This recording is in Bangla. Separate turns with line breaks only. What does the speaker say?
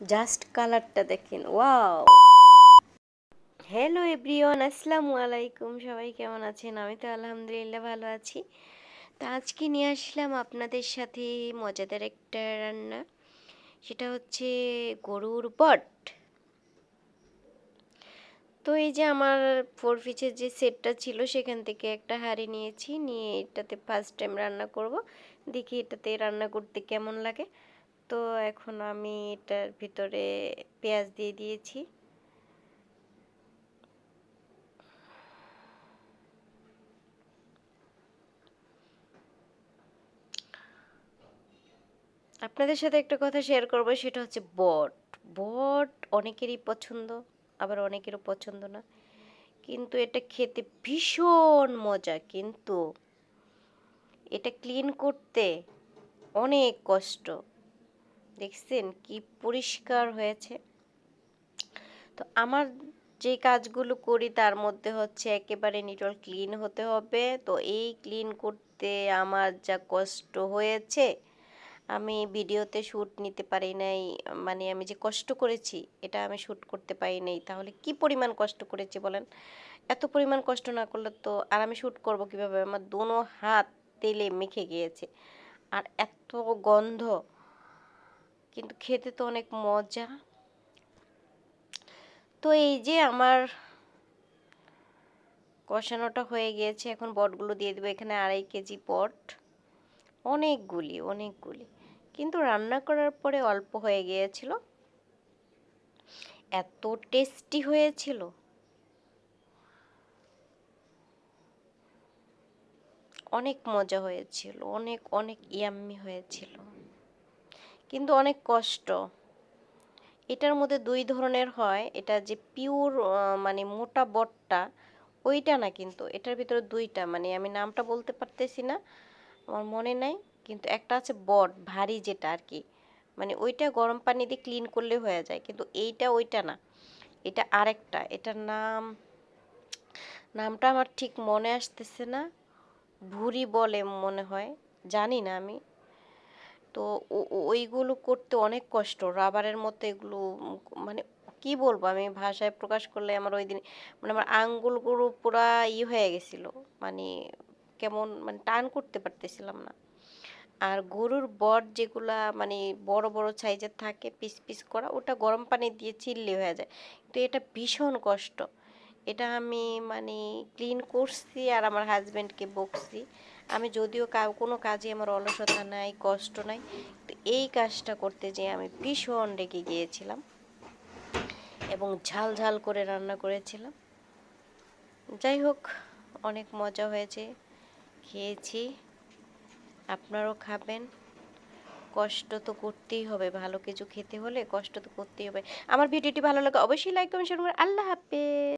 জাস্ট কালারটা দেখেন ওয়াও হ্যালো এভরিওয়ান আসসালামু আলাইকুম, সবাই কেমন আছেন? আমি তো আলহামদুলিল্লাহ ভালো আছি। তো আজকে নিয়ে আসলাম আপনাদের সাথে মজাদার একটা রান্না। সেটা হচ্ছে গরুর বট। তো এই যে আমার ফোর পিচের যে সেটটা ছিল, সেখান থেকে একটা হাঁড়ি নিয়েছি, নিয়ে এটাতে ফার্স্ট টাইম রান্না করব। দেখি এটাতে রান্না করতে কেমন লাগে। তো এখন আমি এটার ভিতরে পেঁয়াজ দিয়ে দিয়েছি। আপনাদের সাথে একটা কথা শেয়ার করব, সেটা হচ্ছে বট। বট অনেকেরই পছন্দ, আবার অনেকেরও পছন্দ না। কিন্তু এটা খেতে ভীষণ মজা, কিন্তু এটা ক্লিন করতে অনেক কষ্ট। দেখছেন কি পরিষ্কার হয়েছে? তো আমার যে কাজগুলো করি তার মধ্যে হচ্ছে একেবারে নিটল ক্লিন হতে হবে। তো এই ক্লিন করতে আমার যা কষ্ট হয়েছে, আমি ভিডিওতে শ্যুট নিতে পারি নাই মানে আমি যে কষ্ট করেছি এটা আমি শ্যুট করতে পারি নাই। তাহলে কি পরিমাণ কষ্ট করেছি বলেন? এত পরিমাণ কষ্ট না করলে তো আর আমি শ্যুট করব কীভাবে? আমার দোনো হাত তেলে মেখে গিয়েছে। আর এত গন্ধ কিন্তু খেতে তো অনেক মজা। তো এই যে আমার কষানোটা হয়ে গিয়েছে এখন বটগুলো দিয়ে দেবো, এখানে আড়াই কেজি পট অনেকগুলি অনেকগুলি। কিন্তু রান্না করার পরে অল্প হয়ে গিয়েছিল। এত টেস্টি হয়েছিল। অনেক মজা হয়েছিল, অনেক অনেক ইয়াম্মি হয়েছিল। কিন্তু অনেক কষ্ট। এটার মধ্যে দুই ধরনের হয়। এটা যে পিওর মানে মোটা বটটা, ওইটা না কিন্তু। এটার ভিতরে দুইটা। মানে আমি নামটা বলতে পারতেছি না, আমার মনে নাই। কিন্তু একটা আছে বট, ভারী যেটা আর কি মানে ওইটা গরম পানি দিয়ে ক্লিন করলে হয়ে যায়। কিন্তু এইটা ওইটা না। এটা আরেকটা। এটার নাম, নামটা আমার ঠিক মনে আসতেছে না। ভুরি বলে মনে হয়। জানি না আমি। তো ওইগুলো করতে অনেক কষ্ট। রাবারের মতো এগুলো মানে কি বলব, আমি ভাষায় প্রকাশ করলে আমার ওই দিন মানে আমার আঙ্গুলগুলো পুরা ই হয়ে গেছিল। মানে কেমন মানে টান করতে পারতেছিলাম না। আর গরুর বট যেগুলা মানে বড় বড় সাইজের থাকে, পিস পিস করা, ওটা গরম পানি দিয়ে চিল্লি হয়ে যায়। কিন্তু এটা ভীষণ কষ্ট। এটা আমি মানে ক্লিন করছি আর আমার হাজব্যান্ডকে বকছি। আমি যদিও কোনো কাজে আমার অলসতা নাই, কষ্ট নাই এই কাজটা করতে যেয়ে আমি ভীষণ রেগে গিয়েছিলাম এবং ঝাল ঝাল করে রান্না করেছিলাম। যাই হোক, অনেক মজা হয়েছে, খেয়েছি, আপনারাও খাবেন। কষ্ট তো করতেই হবে, ভালো কিছু খেতে হলে কষ্ট তো করতেই হবে। আমার ভিডিওটি ভালো লাগে অবশ্যই লাইক করবেন আল্লাহ হাফেজ।